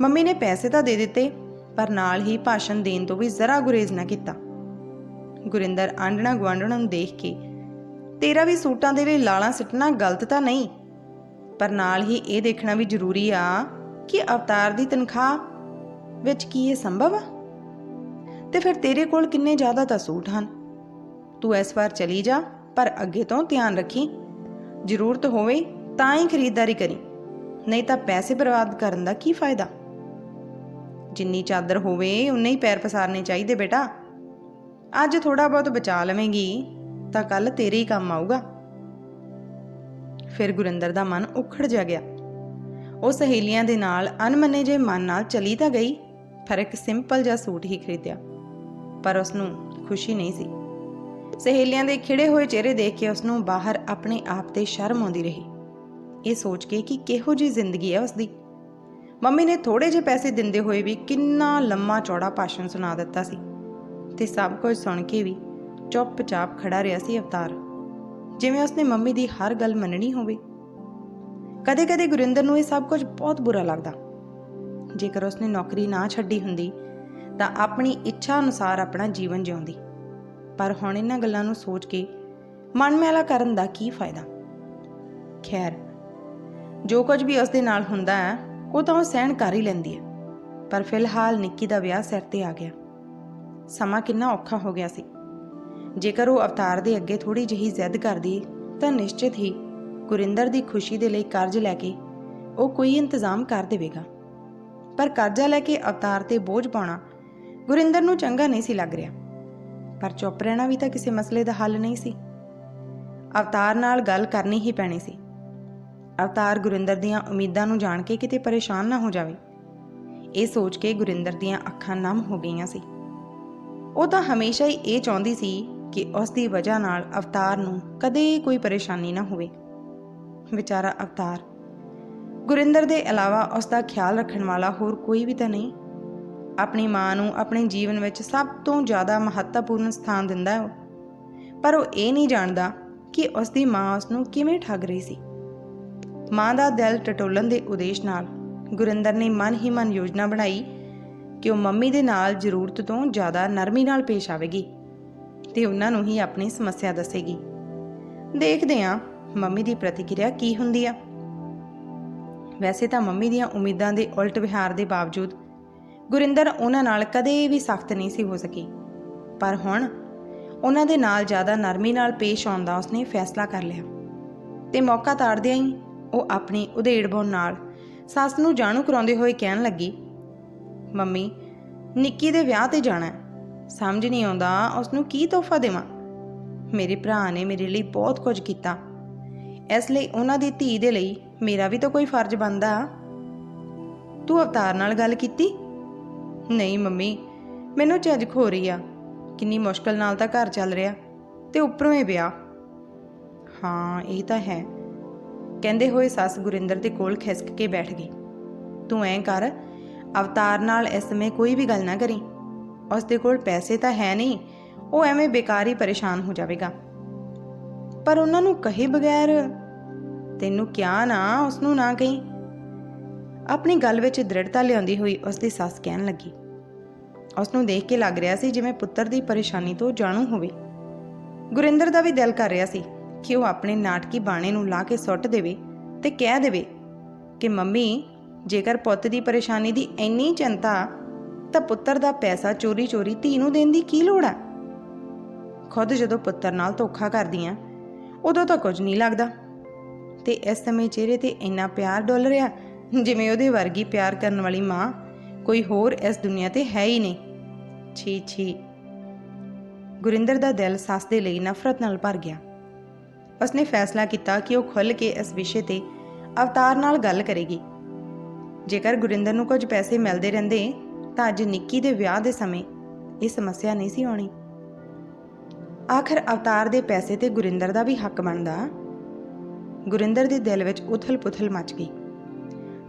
ਮੰਮੀ ਨੇ ਪੈਸੇ ਤਾਂ ਦੇ ਦਿੱਤੇ, ਪਰ ਨਾਲ ਹੀ ਭਾਸ਼ਣ ਦੇਣ ਤੋਂ ਵੀ ਜ਼ਰਾ ਗੁਰੇਜ਼ ਨਾ ਕੀਤਾ। ਗੁਰਿੰਦਰ ਆਂਡਣਾ ਗੁਆਂਢਣਾ ਨੂੰ ਦੇਖ ਕੇ, ਤੇਰਾ ਵੀ ਸੂਟਾਂ ਦੇ ਲਈ ਲਾਲਾਂ ਸਿੱਟਣਾ ਗਲਤ ਤਾਂ ਨਹੀਂ, ਪਰ ਨਾਲ ਹੀ ਇਹ ਦੇਖਣਾ ਵੀ ਜ਼ਰੂਰੀ ਆ ਕਿ ਅਵਤਾਰ ਦੀ ਤਨਖਾਹ ਵਿੱਚ ਕੀ ਇਹ ਸੰਭਵ ਆ? ਤੇ ਫਿਰ ਤੇਰੇ ਕੋਲ ਕਿੰਨੇ ਜ਼ਿਆਦਾ ਤਾਂ ਸੂਟ ਹਨ? ਤੂੰ ਇਸ ਵਾਰ ਚਲੀ ਜਾ, ਪਰ ਅੱਗੇ ਤੋਂ ਧਿਆਨ ਰੱਖੀ। ਜ਼ਰੂਰਤ ਹੋਵੇ ਤਾਂ ਹੀ ਖਰੀਦਦਾਰੀ ਕਰੀ। ਨਹੀਂ ਤਾਂ ਪੈਸੇ ਬਰਬਾਦ ਕਰਨ ਦਾ ਕੀ ਫਾਇਦਾ? ਜਿੰਨੀ ਚਾਦਰ ਹੋਵੇ, ਉਨੇ ਹੀ ਪੈਰ ਪਸਾਰਨੇ ਚਾਹੀਦੇ ਬੇਟਾ। ਅੱਜ ਥੋੜਾ ਬਹੁਤ ਬਚਾ ਲਵੇਂਗੀ, ਤਾਂ ਕੱਲ ਤੇਰੇ ਹੀ ਕੰਮ ਆਊਗਾ। ਫਿਰ ਗੁਰਿੰਦਰ ਦਾ ਮਨ ਉਖੜ ਜਾ ਗਿਆ। ਉਹ ਸਹੇਲੀਆਂ ਦੇ ਨਾਲ ਅਨਮਨੇ ਜੇ ਮਨ ਨਾਲ ਚਲੀ ਤਾਂ ਗਈ, ਪਰ ਇੱਕ ਸਿੰਪਲ ਜਿਹਾ ਸੂਟ ਹੀ ਖਰੀਦਿਆ। ਪਰ ਉਸ ਨੂੰ ਖੁਸ਼ੀ ਨਹੀਂ ਸੀ। ਸਹੇਲੀਆਂ ਦੇ ਖਿੜੇ ਹੋਏ ਚਿਹਰੇ ਦੇਖ ਕੇ ਉਸ ਨੂੰ ਬਾਹਰ ਆਪਣੇ ਆਪ ਤੇ ਸ਼ਰਮ ਆਉਂਦੀ ਰਹੀ। ਇਹ ਸੋਚ ਕੇ ਕਿ ਕਿਹੋ ਜੀ ਜ਼ਿੰਦਗੀ ਹੈ ਉਸਦੀ। ਮੰਮੀ ਨੇ ਥੋੜੇ ਜਿਹੇ ਪੈਸੇ ਦਿੰਦੇ ਹੋਏ ਵੀ ਕਿੰਨਾ ਲੰਮਾ ਚੌੜਾ ਭਾਸ਼ਣ ਸੁਣਾ ਦਿੱਤਾ ਸੀ ਤੇ ਸਭ ਕੁਝ ਸੁਣ ਕੇ ਵੀ ਚੁੱਪਚਾਪ ਖੜਾ ਰਿਹਾ ਸੀ ਅਵਤਾਰ। ਜਿਵੇਂ ਉਸਨੇ ਮੰਮੀ ਦੀ ਹਰ ਗੱਲ ਮੰਨਣੀ ਹੋਵੇ। ਕਦੇ-ਕਦੇ ਗੁਰਿੰਦਰ ਨੂੰ ਇਹ ਸਭ ਕੁਝ ਬਹੁਤ ਬੁਰਾ ਲੱਗਦਾ। ਜੇਕਰ ਉਸਨੇ ਨੌਕਰੀ ਨਾ ਛੱਡੀ ਹੁੰਦੀ, ਤਾਂ ਆਪਣੀ ਇੱਛਾ ਅਨੁਸਾਰ ਆਪਣਾ ਜੀਵਨ ਜਿਉਂਦੀ। ਪਰ ਹੁਣ ਇਹਨਾਂ ਗੱਲਾਂ ਨੂੰ ਸੋਚ ਕੇ ਮਨ ਮੈਲਾ ਕਰਨ ਦਾ ਕੀ ਫਾਇਦਾ? ਖੈਰ ਜੋ ਕੁਝ ਵੀ ਉਸ ਦੇ ਨਾਲ ਹੁੰਦਾ ਹੈ, ਉਹ ਤਾਂ ਉਹ ਸਹਿਣ ਕਰ ਹੀ ਲੈਂਦੀ ਹੈ। ਪਰ ਫਿਲਹਾਲ ਨਿੱਕੀ ਦਾ ਵਿਆਹ ਸਿਰ ਤੇ ਆ ਗਿਆ। ਸਮਾਂ ਕਿੰਨਾ ਔਖਾ ਹੋ ਗਿਆ ਸੀ। ਜੇਕਰ ਉਹ ਅਵਤਾਰ ਦੇ ਅੱਗੇ ਥੋੜੀ ਜਿਹੀ ਜ਼ਿੱਦ ਕਰਦੀ, ਤਾਂ ਨਿਸ਼ਚਿਤ ਹੀ ਗੁਰਿੰਦਰ ਦੀ ਖੁਸ਼ੀ ਦੇ ਲਈ ਕਰਜ਼ ਲੈ ਕੇ ਉਹ ਕੋਈ ਇੰਤਜ਼ਾਮ ਕਰ ਦੇਵੇਗਾ। ਪਰ ਕਰਜ਼ਾ ਲੈ ਕੇ ਅਵਤਾਰ ਤੇ ਬੋਝ ਪਾਉਣਾ ਗੁਰਿੰਦਰ ਨੂੰ ਚੰਗਾ ਨਹੀਂ ਸੀ ਲੱਗ ਰਿਹਾ। ਪਰ ਚੁੱਪ ਰਹਿਣਾ ਵੀ ਤਾਂ ਕਿਸੇ ਮਸਲੇ ਦਾ ਹੱਲ ਨਹੀਂ ਸੀ। ਅਵਤਾਰ ਨਾਲ ਗੱਲ ਕਰਨੀ ਹੀ ਪੈਣੀ ਸੀ। ਅਵਤਾਰ ਗੁਰਿੰਦਰ ਦੀਆਂ ਉਮੀਦਾਂ ਨੂੰ ਜਾਣ ਕੇ ਕਿਤੇ ਪਰੇਸ਼ਾਨ ਨਾ ਹੋ ਜਾਵੇ। ਇਹ ਸੋਚ ਕੇ ਗੁਰਿੰਦਰ ਦੀਆਂ ਅੱਖਾਂ ਨਮ ਹੋ ਗਈਆਂ ਸੀ। ਉਹ ਤਾਂ ਹਮੇਸ਼ਾ ਹੀ ਇਹ ਚਾਹੁੰਦੀ ਸੀ ਕਿ ਉਸ ਦੀ ਵਜ੍ਹਾ ਨਾਲ ਅਵਤਾਰ ਨੂੰ ਕਦੇ ਕੋਈ ਪਰੇਸ਼ਾਨੀ ਨਾ ਹੋਵੇ। ਵਿਚਾਰਾ ਅਵਤਾਰ, ਗੁਰਿੰਦਰ ਦੇ ਇਲਾਵਾ ਉਸ ਦਾ ਖਿਆਲ ਰੱਖਣ ਵਾਲਾ ਹੋਰ ਕੋਈ ਵੀ ਤਾਂ ਨਹੀਂ। ਆਪਣੀ ਮਾਂ ਨੂੰ ਆਪਣੇ ਜੀਵਨ ਵਿੱਚ ਸਭ ਤੋਂ ਜ਼ਿਆਦਾ ਮਹੱਤਵਪੂਰਨ ਸਥਾਨ ਦਿੰਦਾ ਹੈ ਉਹ। ਪਰ ਉਹ ਇਹ ਨਹੀਂ ਜਾਣਦਾ ਕਿ ਉਸ ਦੀ ਮਾਂ ਉਸ ਨੂੰ ਕਿਵੇਂ ਠੱਗ ਰਹੀ ਸੀ। ਮਾਂ ਦਾ ਦਿਲ ਟਟੋਲਣ ਦੇ ਉਦੇਸ਼ ਨਾਲ ਗੁਰਿੰਦਰ ਨੇ ਮਨ ਹੀ ਮਨ ਯੋਜਨਾ ਬਣਾਈ ਕਿ ਉਹ ਮੰਮੀ ਦੇ ਨਾਲ ਜ਼ਰੂਰਤ ਤੋਂ ਜ਼ਿਆਦਾ ਨਰਮੀ ਨਾਲ ਪੇਸ਼ ਆਵੇਗੀ ਤੇ ਉਹਨਾਂ ਨੂੰ ਹੀ ਆਪਣੀ ਸਮੱਸਿਆ ਦੱਸੇਗੀ। ਦੇਖਦੇ ਹਾਂ ਮੰਮੀ ਦੀ ਪ੍ਰਤੀਕਿਰਿਆ ਕੀ ਹੁੰਦੀ ਆ। ਵੈਸੇ ਤਾਂ ਮੰਮੀ ਦੀਆਂ ਉਮੀਦਾਂ ਦੇ ਉਲਟ ਵਿਹਾਰ ਦੇ ਬਾਵਜੂਦ ਗੁਰਿੰਦਰ ਉਹਨਾਂ ਨਾਲ ਕਦੇ ਵੀ ਸਖਤ ਨਹੀਂ ਸੀ ਹੋ ਸਕੀ। ਪਰ ਹੁਣ ਉਹਨਾਂ ਦੇ ਨਾਲ ਜ਼ਿਆਦਾ ਨਰਮੀ ਨਾਲ ਪੇਸ਼ ਆਉਣ ਦਾ ਉਸਨੇ ਫੈਸਲਾ ਕਰ ਲਿਆ। ਤੇ ਮੌਕਾ ਤਾੜਦਿਆਂ ਹੀ ਉਹ ਆਪਣੀ ਉਧੇੜਬੋਂ ਨਾਲ ਸੱਸ ਨੂੰ ਜਾਣੂ ਕਰਾਉਂਦੇ ਹੋਏ ਕਹਿਣ ਲੱਗੀ, ਮੰਮੀ, ਨਿੱਕੀ ਦੇ ਵਿਆਹ ਤੇ ਜਾਣਾ ਹੈ। ਸਮਝ ਨਹੀਂ ਆਉਂਦਾ ਉਸ ਨੂੰ ਕੀ ਤੋਹਫਾ ਦੇਵਾਂ। ਮੇਰੇ ਭਰਾ ਨੇ ਮੇਰੇ ਲਈ ਬਹੁਤ ਕੁਝ ਕੀਤਾ। ਇਸ ਲਈ ਉਹਨਾਂ ਦੀ ਧੀ ਦੇ ਲਈ ਮੇਰਾ ਵੀ ਤਾਂ ਕੋਈ ਫਰਜ਼ ਬਣਦਾ। ਤੂੰ ਅਵਤਾਰ ਨਾਲ ਗੱਲ ਕੀਤੀ? ਨਹੀਂ ਮੰਮੀ, ਮੈਨੂੰ ਝਿਜਕ ਹੋ ਰਹੀ ਆ। ਕਿੰਨੀ ਮੁਸ਼ਕਲ ਨਾਲ ਤਾਂ ਘਰ ਚੱਲ ਰਿਹਾ ਤੇ ਉੱਪਰੋਂ ਇਹ ਵਿਆਹ। ਹਾਂ, ਇਹ ਤਾਂ ਹੈ। ਕਹਿੰਦੇ ਹੋਏ ਸੱਸ ਗੁਰਿੰਦਰ ਦੇ ਕੋਲ ਖਿਸਕ ਕੇ ਬੈਠ ਗਈ। ਤੂੰ ਐਂ ਕਰ, ਅਵਤਾਰ ਨਾਲ ਇਸ ਸਮੇਂ ਕੋਈ ਵੀ ਗੱਲ ਨਾ ਕਰੀ। ਉਸ ਦੇ ਕੋਲ ਪੈਸੇ ਤਾਂ ਹੈ ਨਹੀਂ, ਉਹ ਐਵੇਂ ਬੇਕਾਰ ਹੀ ਪਰੇਸ਼ਾਨ ਹੋ ਜਾਵੇਗਾ। ਪਰ ਉਹਨਾਂ ਨੂੰ ਕਹੇ ਬਗੈਰ, ਤੈਨੂੰ ਕਿਹਾ ਨਾ ਉਸ ਨੂੰ ਨਾ ਕਹੀਂ? ਆਪਣੀ ਗੱਲ ਵਿੱਚ ਦ੍ਰਿੜਤਾ ਲਿਆਉਂਦੀ ਹੋਈ ਉਸ ਦੀ ਸੱਸ ਕਹਿਣ ਲੱਗੀ। ਉਸ ਨੂੰ ਦੇਖ ਕੇ ਲੱਗ ਰਿਹਾ ਸੀ ਜਿਵੇਂ ਪੁੱਤਰ ਦੀ ਪਰੇਸ਼ਾਨੀ ਤੋਂ ਜਾਣੂ ਹੋਵੇ। ਗੁਰਿੰਦਰ ਦਾ ਵੀ ਦਿਲ ਕਰ ਰਿਹਾ ਸੀ। ਕਿ ਉਹ ਆਪਣੇ ਨਾਟਕੀ ਬਾਣੇ ਨੂੰ ਲਾ ਕੇ ਸੁੱਟ ਦੇਵੇ ਤੇ ਕਹਿ ਦੇਵੇ ਕਿ ਮੰਮੀ, ਜੇਕਰ ਪੁੱਤ ਦੀ ਪਰੇਸ਼ਾਨੀ ਦੀ ਇੰਨੀ ਚਿੰਤਾ, ਤਾਂ ਪੁੱਤਰ ਦਾ ਪੈਸਾ ਚੋਰੀ-ਚੋਰੀ ਧੀ ਨੂੰ ਦੇਣ ਦੀ ਕੀ ਲੋੜ ਆ? ਖੁਦ ਜਦੋਂ ਪੁੱਤਰ ਨਾਲ ਧੋਖਾ ਕਰਦੀਆਂ ਉਦੋਂ ਤਾਂ ਕੁਝ ਨਹੀਂ ਲੱਗਦਾ। ਤੇ ਇਸ ਸਮੇਂ ਚਿਹਰੇ ਤੇ ਇੰਨਾ ਪਿਆਰ ਡੁੱਲ ਰਿਹਾ, ਜਿਵੇਂ ਉਹਦੇ ਵਰਗੀ ਪਿਆਰ ਕਰਨ ਵਾਲੀ ਮਾਂ ਕੋਈ ਹੋਰ ਇਸ ਦੁਨੀਆ ਤੇ ਹੈ ਹੀ ਨਹੀਂ। ਛੀ ਛੀ ਗੁਰਿੰਦਰ ਦਾ ਦਿਲ ਸੱਸ ਦੇ ਲਈ ਨਫ਼ਰਤ ਨਾਲ ਭਰ ਗਿਆ। ਉਸਨੇ ਫੈਸਲਾ ਕੀਤਾ ਕਿ ਉਹ ਖੁੱਲ ਕੇ ਇਸ ਵਿਸ਼ੇ ਤੇ ਅਵਤਾਰ ਨਾਲ ਗੱਲ ਕਰੇਗੀ। ਜੇਕਰ ਗੁਰਿੰਦਰ ਨੂੰ ਕੁਝ ਪੈਸੇ ਮਿਲਦੇ ਰਹਿੰਦੇ, ਤਾਂ ਅੱਜ ਨਿੱਕੀ ਦੇ ਵਿਆਹ ਦੇ ਸਮੇਂ ਇਹ ਸਮੱਸਿਆ ਨਹੀਂ ਸੀ ਆਉਣੀ। ਆਖਰ ਅਵਤਾਰ ਦੇ ਪੈਸੇ ਤੇ ਗੁਰਿੰਦਰ ਦਾ ਵੀ ਹੱਕ ਬਣਦਾ? ਗੁਰਿੰਦਰ ਦੇ ਦਿਲ ਵਿੱਚ ਉਥਲ-ਪੁਥਲ ਮਚ ਗਈ।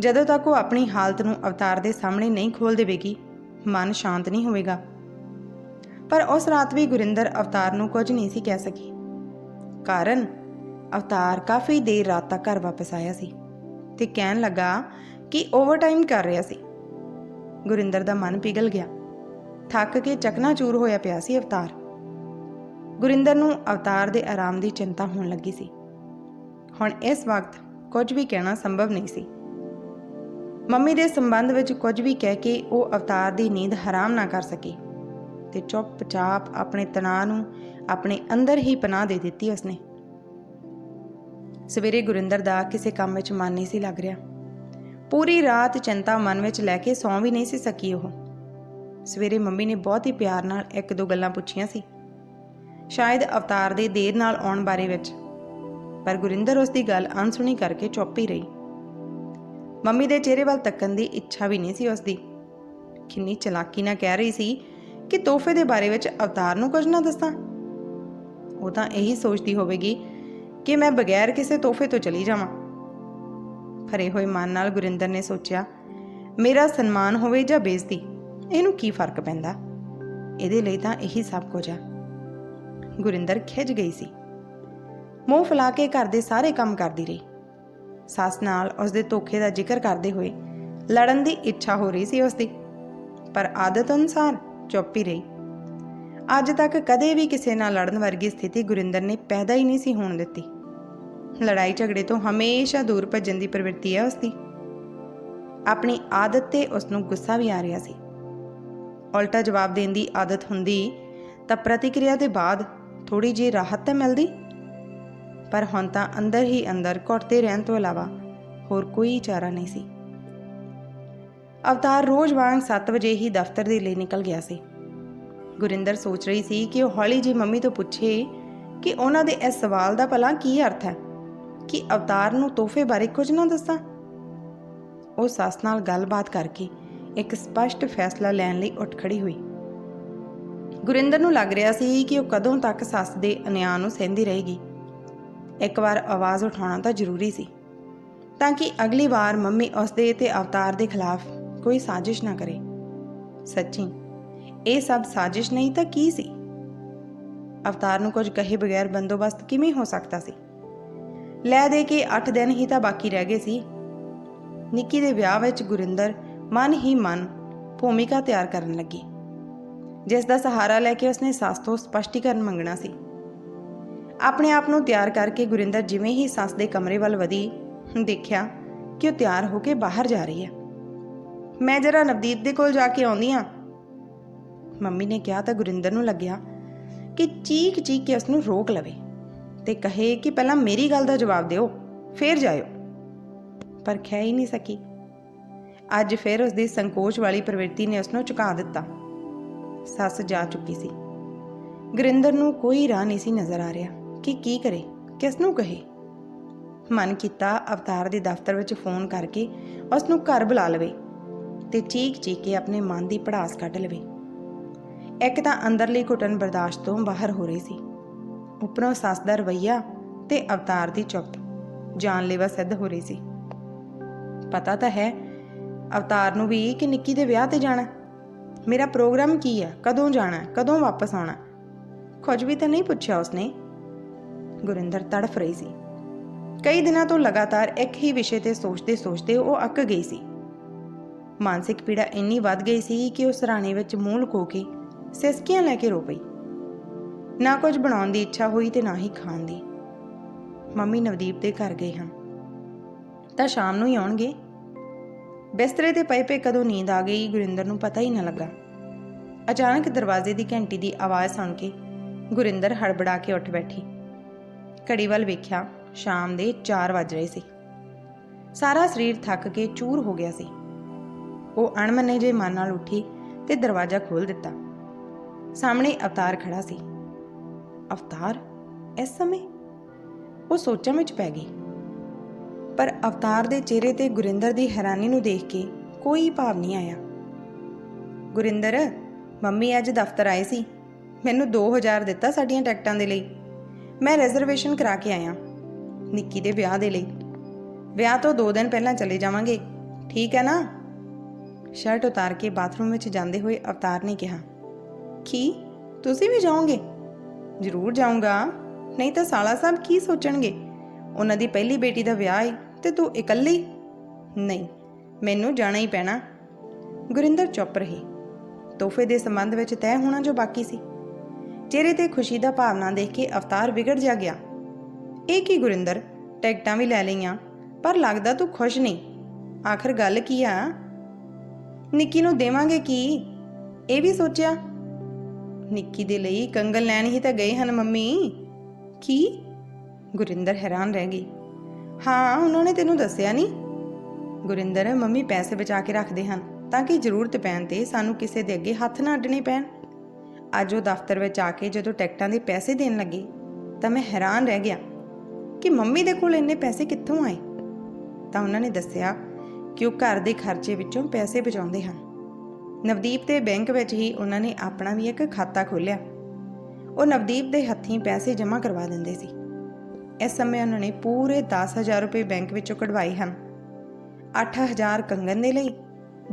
ਜਦੋਂ ਤੱਕ ਉਹ ਆਪਣੀ ਹਾਲਤ ਨੂੰ ਅਵਤਾਰ ਦੇ ਸਾਹਮਣੇ ਨਹੀਂ ਖੋਲ ਦੇਵੇਗੀ, ਮਨ ਸ਼ਾਂਤ ਨਹੀਂ ਹੋਵੇਗਾ। ਪਰ ਉਸ ਰਾਤ ਵੀ ਗੁਰਿੰਦਰ ਅਵਤਾਰ ਨੂੰ ਕੁਝ ਨਹੀਂ ਸੀ ਕਹਿ ਸਕੀ। ਕਾਰਨ ਅਵਤਾਰ ਕਾਫੀ ਦੇਰ ਰਾਤ ਤੱਕ ਘਰ ਵਾਪਸ ਆਇਆ ਸੀ ਤੇ ਕਹਿਣ ਲੱਗਾ ਕਿ ਓਵਰਟਾਈਮ ਕਰ ਰਿਹਾ ਸੀ। ਗੁਰਿੰਦਰ ਦਾ ਮਨ ਪਿਘਲ ਗਿਆ। ਥੱਕ ਕੇ ਚਕਨਾਚੂਰ ਹੋਇਆ ਪਿਆ ਸੀ ਅਵਤਾਰ। ਗੁਰਿੰਦਰ ਨੂੰ ਅਵਤਾਰ ਦੇ ਆਰਾਮ ਦੀ ਚਿੰਤਾ ਹੋਣ ਲੱਗੀ ਸੀ। ਹੁਣ ਇਸ ਵਕਤ ਕੁਝ ਵੀ ਕਹਿਣਾ ਸੰਭਵ ਨਹੀਂ ਸੀ। ਮੰਮੀ ਦੇ ਸੰਬੰਧ ਵਿੱਚ ਕੁਝ ਵੀ ਕਹਿ ਕੇ ਉਹ ਅਵਤਾਰ ਦੀ ਨੀਂਦ ਹਰਾਮ ਨਾ ਕਰ ਸਕੀ ਤੇ ਚੁੱਪਚਾਪ ਆਪਣੇ ਤਣਾਅ ਨੂੰ ਆਪਣੇ ਅੰਦਰ ਹੀ ਪਨਾਹ ਦੇ ਦਿੱਤੀ ਉਸਨੇ। ਸਵੇਰੇ ਗੁਰਿੰਦਰ ਦਾ ਕਿਸੇ ਕੰਮ ਵਿੱਚ ਮਨ ਨਹੀਂ ਸੀ ਲੱਗ ਰਿਹਾ। ਪੂਰੀ ਰਾਤ ਚਿੰਤਾ ਮਨ ਵਿੱਚ ਲੈ ਕੇ ਸੌਂ ਵੀ ਨਹੀਂ ਸੀ ਸਕੀ ਉਹ। ਸਵੇਰੇ ਮੰਮੀ ਨੇ ਬਹੁਤ ਹੀ ਪਿਆਰ ਨਾਲ ਇੱਕ ਦੋ ਗੱਲਾਂ ਪੁੱਛੀਆਂ ਸੀ। ਸ਼ਾਇਦ ਅਵਤਾਰ ਦੇ ਦੇਰ ਨਾਲ ਆਉਣ ਬਾਰੇ ਵਿੱਚ। ਪਰ ਗੁਰਿੰਦਰ ਉਸ ਦੀ ਗੱਲ ਅਣਸੁਣੀ ਕਰਕੇ ਚੁੱਪ ਹੀ ਰਹੀ। ਮੰਮੀ ਦੇ ਚਿਹਰੇ ਵੱਲ ਤੱਕਣ ਦੀ ਇੱਛਾ ਵੀ ਨਹੀਂ ਸੀ ਉਸ ਦੀ। ਕਿੰਨੀ ਚਲਾਕੀ ਨਾਲ ਕਹਿ ਰਹੀ ਸੀ ਕਿ ਤੋਹਫੇ ਦੇ ਬਾਰੇ ਵਿੱਚ ਅਵਤਾਰ ਨੂੰ ਕੁਝ ਨਾ ਦੱਸਾਂ। ਉਹ ਤਾਂ ਇਹੀ ਸੋਚਦੀ ਹੋਵੇਗੀ ਕਿ ਮੈਂ ਬਗੈਰ ਕਿਸੇ ਤੋਹਫੇ ਤੋਂ ਚਲੀ ਜਾਵਾਂ? ਭਰੇ ਹੋਏ ਮਨ ਨਾਲ ਗੁਰਿੰਦਰ ਨੇ ਸੋਚਿਆ, ਮੇਰਾ ਸਨਮਾਨ ਹੋਵੇ ਜਾਂ ਬੇਇੱਜ਼ਤੀ, ਇਹਨੂੰ ਕੀ ਫ਼ਰਕ ਪੈਂਦਾ? ਇਹਦੇ ਲਈ ਤਾਂ ਇਹੀ ਸਭ ਕੁਝ ਆ। ਗੁਰਿੰਦਰ ਖਿੱਚ ਗਈ ਸੀ। ਮੂੰਹ ਫੁਲਾ ਕੇ ਘਰ ਦੇ ਸਾਰੇ ਕੰਮ ਕਰਦੀ ਰਹੀ। ਸੱਸ ਨਾਲ ਉਸ ਦੇ ਧੋਖੇ ਦਾ ਜ਼ਿਕਰ ਕਰਦੇ ਹੋਏ ਲੜਨ ਦੀ ਇੱਛਾ ਹੋ ਰਹੀ ਸੀ ਉਸ ਦੀ ਪਰ ਆਦਤ ਅਨੁਸਾਰ ਚੁੱਪ ਹੀ ਰਹੀ। ਅੱਜ ਤੱਕ ਕਦੇ ਵੀ ਕਿਸੇ ਨਾਲ ਲੜਨ ਵਰਗੀ ਸਥਿਤੀ ਗੁਰਿੰਦਰ ਨੇ ਪੈਦਾ ਹੀ ਨਹੀਂ ਸੀ ਹੋਣ ਦਿੱਤੀ। ਲੜਾਈ ਝਗੜੇ ਤੋਂ ਹਮੇਸ਼ਾ ਦੂਰ ਭੱਜਣ ਦੀ ਪ੍ਰਵਿਰਤੀ ਹੈ ਉਸ ਦੀ ਆਪਣੀ ਆਦਤ ਤੇ ਉਸ ਨੂੰ ਗੁੱਸਾ ਵੀ ਆ ਰਿਹਾ ਸੀ। ਉਲਟਾ ਜਵਾਬ ਦੇਣ ਦੀ ਆਦਤ ਹੁੰਦੀ, ਤਾਂ ਪ੍ਰਤੀਕਿਰਿਆ ਦੇ ਬਾਅਦ ਥੋੜੀ ਜਿਹੀ ਰਾਹਤ ਤਾਂ ਮਿਲਦੀ। ਪਰ ਹੁਣ ਤਾਂ ਅੰਦਰ ਹੀ ਅੰਦਰ ਘੁੱਟਦੇ ਰਹਿਣ ਤੋਂ ਇਲਾਵਾ ਹੋਰ ਕੋਈ ਚਾਰਾ ਨਹੀਂ ਸੀ। ਅਵਤਾਰ ਰੋਜ਼ ਵਾਂਗ 7 ਵਜੇ ਹੀ ਦਫ਼ਤਰ ਦੇ ਲਈ ਨਿਕਲ ਗਿਆ ਸੀ। ਗੁਰਿੰਦਰ ਸੋਚ ਰਹੀ ਸੀ ਕਿ ਉਹ ਹੌਲੀ ਜੀ ਮੰਮੀ ਤੋਂ ਪੁੱਛੇ ਕਿ ਉਹਨਾਂ ਦੇ ਇਸ ਸਵਾਲ ਦਾ ਭਲਾ ਕੀ ਅਰਥ ਹੈ। ਕਿ ਅਵਤਾਰ ਨੂੰ ਤੋਹਫੇ ਬਾਰੇ ਕੁਝ ਨਾ ਦੱਸਾਂ? ਉਹ ਸੱਸ ਨਾਲ ਗੱਲਬਾਤ ਕਰਕੇ ਇੱਕ ਸਪਸ਼ਟ ਫੈਸਲਾ ਲੈਣ ਲਈ ਉੱਠ ਖੜੀ ਹੋਈ। ਗੁਰਿੰਦਰ ਨੂੰ ਲੱਗ ਰਿਹਾ ਸੀ ਕਿ ਉਹ ਕਦੋਂ ਤੱਕ ਸੱਸ ਦੇ ਅਨਿਆਂ ਨੂੰ ਸਹਿੰਦੀ ਰਹੇਗੀ। ਇੱਕ ਵਾਰ ਆਵਾਜ਼ ਉਠਾਉਣਾ ਤਾਂ ਜ਼ਰੂਰੀ ਸੀ, ਤਾਂ ਕਿ ਅਗਲੀ ਵਾਰ ਮੰਮੀ ਉਸ ਦੇ ਤੇ ਅਵਤਾਰ ਦੇ ਖਿਲਾਫ ਕੋਈ ਸਾਜ਼ਿਸ਼ ਨਾ ਕਰੇ। ਸੱਚੀ, ਇਹ ਸਭ ਸਾਜ਼ਿਸ਼ ਨਹੀਂ ਤਾਂ ਕੀ ਸੀ? ਅਵਤਾਰ ਨੂੰ ਕੁਝ ਕਹੇ ਬਗੈਰ ਬੰਦੋਬਸਤ ਕਿਵੇਂ ਹੋ ਸਕਦਾ ਸੀ? ਲੈ ਦੇ ਕੇ 8 ਦਿਨ ਹੀ ਤਾਂ ਬਾਕੀ ਰਹਿ ਗਏ ਸੀ। ਨਿੱਕੀ ਦੇ ਵਿਆਹ ਵਿੱਚ ਗੁਰਿੰਦਰ ਮਨ ਹੀ ਮਨ ਭੂਮਿਕਾ ਤਿਆਰ ਕਰਨ ਲੱਗੀ। ਜਿਸ ਦਾ ਸਹਾਰਾ ਲੈ ਕੇ ਉਸਨੇ ਸੱਸ ਤੋਂ ਸਪਸ਼ਟੀਕਰਨ ਮੰਗਣਾ ਸੀ। ਆਪਣੇ ਆਪ ਨੂੰ ਤਿਆਰ ਕਰਕੇ ਗੁਰਿੰਦਰ ਜਿਵੇਂ ਹੀ ਸੱਸ ਦੇ ਕਮਰੇ ਵੱਲ ਵਧੀ, ਦੇਖਿਆ ਕਿ ਉਹ ਤਿਆਰ ਹੋ ਕੇ ਬਾਹਰ ਜਾ ਰਹੀ ਹੈ। ਮੈਂ ਜਰਾ ਨਵਦੀਪ ਦੇ ਕੋਲ ਜਾ ਕੇ ਆਉਂਦੀ ਆ ਮੰਮੀ ਨੇ ਕਿਹਾ ਤਾਂ ਗੁਰਿੰਦਰ ਨੂੰ ਲੱਗਿਆ ਕਿ ਚੀਕ ਚੀਕ ਕੇ ਉਸ ਨੂੰ ਰੋਕ ਲਵੇ। ਤੇ ਕਹੇ ਕਿ ਪਹਿਲਾਂ ਮੇਰੀ ਗੱਲ ਦਾ ਜਵਾਬ ਦਿਓ, ਫੇਰ ਜਾਇਓ। ਪਰ ਖੈ ਹੀ ਨਹੀਂ ਸਕੀ। ਅੱਜ ਫਿਰ ਉਸ ਦੀ ਸੰਕੋਚ ਵਾਲੀ ਪ੍ਰਵਿਰਤੀ ਨੇ ਉਸ ਨੂੰ ਝੁਕਾ ਦਿੱਤਾ। ਸੱਸ ਜਾ ਚੁੱਕੀ ਸੀ। ਗੁਰਿੰਦਰ ਨੂੰ ਕੋਈ ਰਾਹ ਨਹੀਂ ਸੀ ਨਜ਼ਰ ਆ ਰਿਹਾ ਕਿ ਕੀ ਕਰੇ, ਕਿਸ ਨੂੰ ਕਹੇ। ਮਨ ਕੀਤਾ ਅਵਤਾਰ ਦੇ ਦਫ਼ਤਰ ਵਿੱਚ ਫੋਨ ਕਰਕੇ ਉਸ ਨੂੰ ਘਰ ਬੁਲਾ ਲਵੇ ਤੇ ਚੀਕ ਚੀਕ ਕੇ ਆਪਣੇ ਮਨ ਦੀ ਪੜਾਸ ਕੱਢ ਲਵੇ। ਇੱਕ ਤਾਂ ਅੰਦਰਲੀ ਘੁਟਨ ਬਰਦਾਸ਼ਤ ਤੋਂ ਬਾਹਰ ਹੋ ਰਹੀ ਸੀ। ਉੱਪਰੋਂ ਸੱਸ ਦਾ ਰਵਈਆ ਤੇ ਅਵਤਾਰ ਦੀ ਚੁੱਪ ਜਾਨਲੇਵਾ ਸਿੱਧ ਹੋ ਰਹੀ ਸੀ। ਪਤਾ ਤਾਂ ਹੈ, ਅਵਤਾਰ ਨੂੰ ਵੀ ਕਿ ਨਿੱਕੀ ਦੇ ਵਿਆਹ ਤੇ ਜਾਣਾ। ਮੇਰਾ ਪ੍ਰੋਗਰਾਮ ਕੀ ਹੈ ਕਦੋਂ ਜਾਣਾ? ਕਦੋਂ ਵਾਪਸ ਆਉਣਾ? ਹੈ? ਕੁਝ ਵੀ ਤਾਂ ਨਹੀਂ ਪੁੱਛਿਆ ਉਸਨੇ। ਗੁਰਿੰਦਰ ਤੜਫ ਰਹੀ ਸੀ। ਕਈ ਦਿਨਾਂ ਤੋਂ ਲਗਾਤਾਰ ਇੱਕ ਹੀ ਵਿਸ਼ੇ ਤੇ ਸੋਚਦੇ ਸੋਚਦੇ ਉਹ ਅੱਕ ਗਈ ਸੀ। ਮਾਨਸਿਕ ਪੀੜਾ ਇੰਨੀ ਵੱਧ ਗਈ ਸੀ ਕਿ ਉਹ ਸਰਾਣੇ ਵਿੱਚ ਮੂੰਹ ਲੁਕੋ ਕੇ ਸਿਸਕੀਆਂ ਲੈ ਕੇ ਰੋ ਪਈ। ਨਾ ਕੁਝ ਬਣਾਉਣ ਦੀ ਇੱਛਾ ਹੋਈ ਤੇ ਨਾ ਹੀ ਖਾਣ ਦੀ। ਮੰਮੀ ਨਵਦੀਪ ਦੇ ਘਰ ਗਏ ਹਨ। ਤਾਂ ਸ਼ਾਮ ਨੂੰ ਹੀ ਆਉਣਗੇ। ਬਿਸਤਰੇ ਤੇ ਪਏ ਪਏ ਕਦੋਂ ਨੀਂਦ ਆ ਗਈ, ਗੁਰਿੰਦਰ ਨੂੰ ਪਤਾ ਹੀ ਨਾ ਲੱਗਾ। ਅਚਾਨਕ ਦਰਵਾਜ਼ੇ ਦੀ ਘੰਟੀ ਦੀ ਆਵਾਜ਼ ਸੁਣ ਕੇ ਗੁਰਿੰਦਰ ਹੜਬੜਾ ਕੇ ਉੱਠ ਬੈਠੀ। ਘੜੀ ਵੱਲ ਵੇਖਿਆ, ਸ਼ਾਮ ਦੇ 4 ਵੱਜ ਰਹੇ ਸੀ। ਸਾਰਾ ਸਰੀਰ ਥੱਕ ਕੇ ਚੂਰ ਹੋ ਗਿਆ ਸੀ। ਉਹ ਅਣਮਨੇ ਜੇ ਮਨ ਨਾਲ ਉੱਠੀ ਤੇ ਦਰਵਾਜ਼ਾ ਖੋਲ੍ਹ ਦਿੱਤਾ। ਸਾਹਮਣੇ ਅਵਤਾਰ ਖੜਾ ਸੀ। ਅਵਤਾਰ ਇਸ ਸਮੇਂ? ਉਹ ਸੋਚਾਂ ਵਿੱਚ ਪੈ ਗਈ। ਪਰ ਅਵਤਾਰ ਦੇ ਚਿਹਰੇ ਤੇ ਗੁਰਿੰਦਰ ਦੀ ਹੈਰਾਨੀ ਨੂੰ ਦੇਖ ਕੇ ਕੋਈ ਭਾਵ ਨਹੀਂ ਆਇਆ। ਗੁਰਿੰਦਰ, ਮੰਮੀ ਅੱਜ ਦਫ਼ਤਰ ਆਏ ਸੀ। ਮੈਨੂੰ 2000 ਦਿੱਤਾ ਸਾਡੀਆਂ ਟਿਕਟਾਂ ਦੇ ਲਈ। ਮੈਂ ਰਿਜ਼ਰਵੇਸ਼ਨ ਕਰਾ ਕੇ ਆਇਆ। ਨਿੱਕੀ ਦੇ ਵਿਆਹ ਦੇ ਲਈ। ਵਿਆਹ ਤੋਂ 2 ਦਿਨ ਪਹਿਲਾਂ ਚਲੇ ਜਾਵਾਂਗੇ। ਠੀਕ ਹੈ ਨਾ? ਸ਼ਰਟ ਉਤਾਰ ਕੇ ਬਾਥਰੂਮ ਵਿੱਚ ਜਾਂਦੇ ਹੋਏ ਅਵਤਾਰ ਨੇ ਕਿਹਾ। ਕੀ? ਤੁਸੀਂ ਵੀ ਜਾਓਗੇ? ਜ਼ਰੂਰ ਜਾਊਂਗਾ। ਨਹੀਂ ਤਾਂ ਸਾਲਾ ਸਾਹਿਬ ਕੀ ਸੋਚਣਗੇ? ਉਹਨਾਂ ਦੀ ਪਹਿਲੀ ਬੇਟੀ ਦਾ ਵਿਆਹ ਹੈ ਤੇ ਤੂੰ ਇਕੱਲੀ? ਨਹੀਂ, ਮੈਨੂੰ ਜਾਣਾ ਹੀ ਪੈਣਾ। ਗੁਰਿੰਦਰ ਚੁੱਪ ਰਹੀ। ਤੋਹਫੇ ਦੇ ਸੰਬੰਧ ਵਿੱਚ ਤੈਅ ਹੋਣਾ ਜੋ ਬਾਕੀ ਸੀ। ਚਿਹਰੇ ਤੇ ਖੁਸ਼ੀ ਦਾ ਭਾਵਨਾ ਦੇਖ ਕੇ ਅਵਤਾਰ ਵਿਗੜ ਜਾ ਗਿਆ। ਇਹ ਕੀ ਗੁਰਿੰਦਰ, ਟਿਕਟਾਂ ਵੀ ਲੈ ਲਈਆਂ, ਪਰ ਲੱਗਦਾ ਤੂੰ ਖੁਸ਼ ਨਹੀਂ। ਆਖਰ ਗੱਲ ਕੀ ਆ? ਨਿੱਕੀ ਨੂੰ ਦੇਵਾਂਗੇ ਕੀ? ਇਹ ਵੀ ਸੋਚਿਆ। ਨਿੱਕੀ ਦੇ ਲਈ ਕੰਗਲ ਲੈਣ ਹੀ ਤਾਂ ਗਏ ਹਨ ਮੰਮੀ। ਕੀ? ਗੁਰਿੰਦਰ ਹੈਰਾਨ ਰਹਿ ਗਈ। ਹਾਂ, ਉਹਨਾਂ ਨੇ ਤੈਨੂੰ ਦੱਸਿਆ ਨਹੀਂ ਗੁਰਿੰਦਰ, ਮੰਮੀ ਪੈਸੇ ਬਚਾ ਕੇ ਰੱਖਦੇ ਹਨ, ਤਾਂ ਕਿ ਜ਼ਰੂਰਤ ਪੈਣ ਤੇ ਸਾਨੂੰ ਕਿਸੇ ਦੇ ਅੱਗੇ ਹੱਥ ਨਾ ਅੱਡਣੇ ਪੈਣ? ਅੱਜ ਉਹ ਦਫ਼ਤਰ ਵਿੱਚ ਆ ਕੇ ਜਦੋਂ ਟਿਕਟਾਂ ਦੇ ਪੈਸੇ ਦੇਣ ਲੱਗੇ, ਤਾਂ ਮੈਂ ਹੈਰਾਨ ਰਹਿ ਗਿਆ ਕਿ ਮੰਮੀ ਦੇ ਕੋਲ ਇੰਨੇ ਪੈਸੇ ਕਿੱਥੋਂ ਆਏ? ਤਾਂ ਉਹਨਾਂ ਨੇ ਦੱਸਿਆ ਕਿ ਉਹ ਘਰ ਦੇ ਖਰਚੇ ਵਿੱਚੋਂ ਪੈਸੇ ਬਚਾਉਂਦੇ ਹਨ। ਨਵਦੀਪ ਦੇ ਬੈਂਕ ਵਿੱਚ ਹੀ ਉਹਨਾਂ ਨੇ ਆਪਣਾ ਵੀ ਇੱਕ ਖਾਤਾ ਖੋਲ੍ਹਿਆ। ਉਹ ਨਵਦੀਪ ਦੇ ਹੱਥੀਂ ਪੈਸੇ ਜਮ੍ਹਾਂ ਕਰਵਾ ਦਿੰਦੇ ਸੀ। ਇਸ ਸਮੇਂ ਉਹਨਾਂ ਨੇ ਪੂਰੇ 10000 ਰੁਪਏ ਬੈਂਕ ਵਿੱਚੋਂ ਕਢਵਾਏ ਹਨ। 8000 ਕੰਗਨ ਦੇ ਲਈ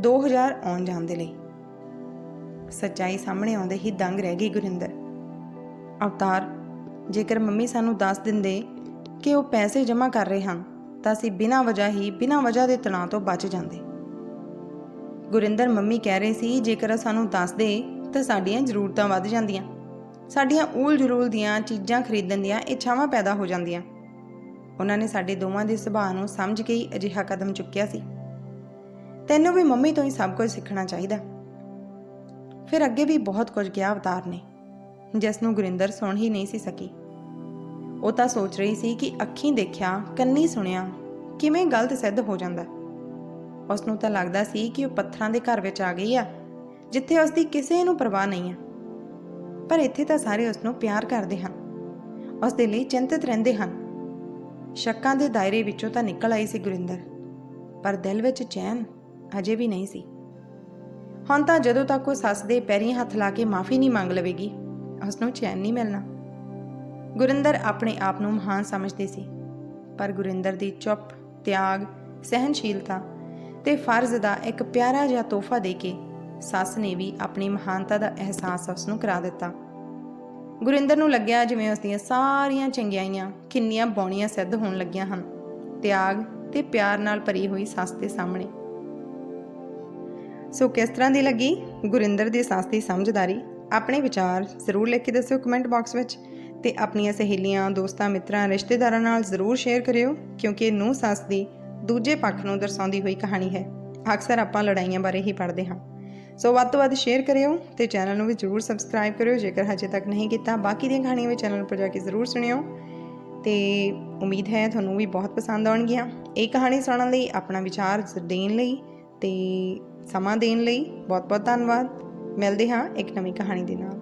2000 ਆਉਣ ਜਾਣ ਦੇ ਲਈ। ਸੱਚਾਈ ਸਾਹਮਣੇ ਆਉਂਦੇ ਹੀ ਦੰਗ ਰਹਿ ਗਈ ਗੁਰਿੰਦਰ। ਅਵਤਾਰ, ਜੇਕਰ ਮੰਮੀ ਸਾਨੂੰ ਦੱਸ ਦਿੰਦੇ ਕਿ ਉਹ ਪੈਸੇ ਜਮ੍ਹਾਂ ਕਰ ਰਹੇ ਹਨ, ਤਾਂ ਅਸੀਂ ਬਿਨਾਂ ਵਜ੍ਹਾ ਹੀ ਬਿਨਾਂ ਵਜ੍ਹਾ ਦੇ ਤਣਾਅ ਤੋਂ ਬਚ ਜਾਂਦੇ। ਗੁਰਿੰਦਰ ਮੰਮੀ ਕਹਿ ਰਹੇ ਸੀ, ਜੇਕਰ ਸਾਨੂੰ ਦੱਸ ਦੇ, ਤਾਂ ਸਾਡੀਆਂ ਜ਼ਰੂਰਤਾਂ ਵੱਧ ਜਾਂਦੀਆਂ। ਸਾਡੀਆਂ ਊਲ ਜਰੂਲ ਦੀਆਂ ਚੀਜ਼ਾਂ ਖਰੀਦਣ ਦੀਆਂ ਇੱਛਾਵਾਂ ਪੈਦਾ ਹੋ ਜਾਂਦੀਆਂ। ਉਹਨਾਂ ਨੇ ਸਾਡੇ ਦੋਵਾਂ ਦੇ ਸੁਭਾਅ ਨੂੰ ਸਮਝ ਕੇ ਹੀ ਅਜਿਹਾ ਕਦਮ ਚੁੱਕਿਆ ਸੀ। ਤੈਨੂੰ ਵੀ ਮੰਮੀ ਤੋਂ ਹੀ ਸਭ ਕੁਝ ਸਿੱਖਣਾ ਚਾਹੀਦਾ। ਫਿਰ ਅੱਗੇ ਵੀ ਬਹੁਤ ਕੁਝ ਕਿਹਾ ਅਵਤਾਰ ਨੇ, ਜਿਸ ਨੂੰ ਗੁਰਿੰਦਰ ਸੁਣ ਹੀ ਨਹੀਂ ਸੀ ਸਕੀ। ਉਹ ਤਾਂ ਸੋਚ ਰਹੀ ਸੀ ਕਿ ਅੱਖੀਂ ਦੇਖਿਆ, ਕੰਨੀ ਸੁਣਿਆ, ਕਿਵੇਂ ਗਲਤ ਸਿੱਧ ਹੋ ਜਾਂਦਾ। ਉਸ ਨੂੰ ਤਾਂ ਲੱਗਦਾ ਸੀ ਕਿ ਉਹ ਪੱਥਰਾਂ ਦੇ ਘਰ ਵਿੱਚ ਆ ਗਈ ਆ, ਜਿੱਥੇ ਉਸ ਦੀ ਕਿਸੇ ਨੂੰ ਪਰਵਾਹ ਨਹੀਂ ਹੈ ਪਰ ਇੱਥੇ ਤਾਂ ਸਾਰੇ ਉਸ ਨੂੰ ਪਿਆਰ ਕਰਦੇ ਹਨ। ਉਸ ਦੇ ਲਈ ਚਿੰਤਤ ਰਹਿੰਦੇ ਹਨ। ਸ਼ੱਕਾਂ ਦੇ ਦਾਇਰੇ ਵਿੱਚੋਂ ਤਾਂ ਨਿਕਲ ਆਈ ਸੀ ਗੁਰਿੰਦਰ, ਪਰ ਦਿਲ ਵਿੱਚ ਚੈਨ ਅਜੇ ਵੀ ਨਹੀਂ ਸੀ। ਹੁਣ ਤਾਂ ਜਦੋਂ ਤੱਕ ਉਹ ਸੱਸ ਦੇ ਪੈਰੀਂ ਹੱਥ ਲਾ ਕੇ ਮਾਫੀ ਨਹੀਂ ਮੰਗ ਲਵੇਗੀ ਉਸ ਨੂੰ ਚੈਨ ਨਹੀਂ ਮਿਲਣਾ। ਗੁਰਿੰਦਰ ਆਪਣੇ ਆਪ ਨੂੰ ਮਹਾਨ ਸਮਝਦੀ ਸੀ, ਪਰ ਗੁਰਿੰਦਰ ਦੀ ਚੁੱਪ, ਤਿਆਗ ਸਹਿਨਸ਼ੀਲਤਾ ਤੇ ਫਰਜ਼ ਦਾ ਇੱਕ ਪਿਆਰਾ ਜਿਹਾ ਤੋਹਫਾ ਦੇ ਕੇ ਸੱਸ ਨੇ ਵੀ ਆਪਣੀ ਮਹਾਨਤਾ ਦਾ ਅਹਿਸਾਸ ਉਸ ਨੂੰ ਕਰਾ ਦਿੱਤਾ। ਗੁਰਿੰਦਰ ਨੂੰ ਲੱਗਿਆ ਜਿਵੇਂ ਉਸ ਦੀਆਂ ਸਾਰੀਆਂ ਚੰਗਿਆਈਆਂ ਕਿੰਨੀਆਂ ਬੌਣੀਆਂ ਸਿੱਧ ਹੋਣ ਲੱਗੀਆਂ ਹਨ। ਤਿਆਗ ਤੇ ਪਿਆਰ ਨਾਲ ਭਰੀ ਹੋਈ ਸੱਸ ਦੇ ਸਾਹਮਣੇ। ਸੋ ਕਿਸ ਤਰ੍ਹਾਂ ਦੀ ਲੱਗੀ ਗੁਰਿੰਦਰ ਦੀ ਸੱਸ ਦੀ ਸਮਝਦਾਰੀ? ਆਪਣੇ ਵਿਚਾਰ ਜ਼ਰੂਰ ਲਿਖ ਕੇ ਦੱਸਿਓ ਕਮੈਂਟ ਬਾਕਸ ਵਿੱਚ ਤੇ ਆਪਣੀਆਂ ਸਹੇਲੀਆਂ, ਦੋਸਤਾਂ, ਮਿੱਤਰਾਂ, ਰਿਸ਼ਤੇਦਾਰਾਂ ਨਾਲ ਜ਼ਰੂਰ ਸ਼ੇਅਰ ਕਰਿਓ ਕਿਉਂਕਿ ਇਹ ਨੂੰ ਸੱਸ ਦੀ ਦੂਜੇ ਪੱਖ ਨੂੰ ਦਰਸਾਉਂਦੀ ਹੋਈ ਕਹਾਣੀ ਹੈ। ਅਕਸਰ ਆਪਾਂ ਲੜਾਈਆਂ ਬਾਰੇ ਹੀ ਪੜ੍ਹਦੇ ਹਾਂ। ਸੋ ਵੱਧ ਤੋਂ ਵੱਧ ਸ਼ੇਅਰ ਕਰਿਓ ਤੇ ਚੈਨਲ ਨੂੰ ਵੀ ਜ਼ਰੂਰ ਸਬਸਕ੍ਰਾਈਬ ਕਰਿਓ। ਜੇਕਰ ਹਜੇ ਤੱਕ ਨਹੀਂ ਕੀਤਾ, ਬਾਕੀ ਦੀਆਂ ਕਹਾਣੀਆਂ ਵੀ ਚੈਨਲ ਉੱਪਰ ਜਾ ਕੇ ਜ਼ਰੂਰ ਸੁਣਿਓ। ਤੇ ਉਮੀਦ ਹੈ ਤੁਹਾਨੂੰ ਵੀ ਬਹੁਤ ਪਸੰਦ ਆਉਣਗੀਆਂ। ਇਹ ਕਹਾਣੀ ਸੁਣਨ ਲਈ, ਆਪਣਾ ਵਿਚਾਰ ਦੇਣ ਲਈ ਤੇ ਸਮਾਂ ਦੇਣ ਲਈ ਬਹੁਤ ਬਹੁਤ ਧੰਨਵਾਦ। ਮਿਲਦੇ ਹਾਂ ਇੱਕ ਨਵੀਂ ਕਹਾਣੀ ਦੇ ਨਾਲ।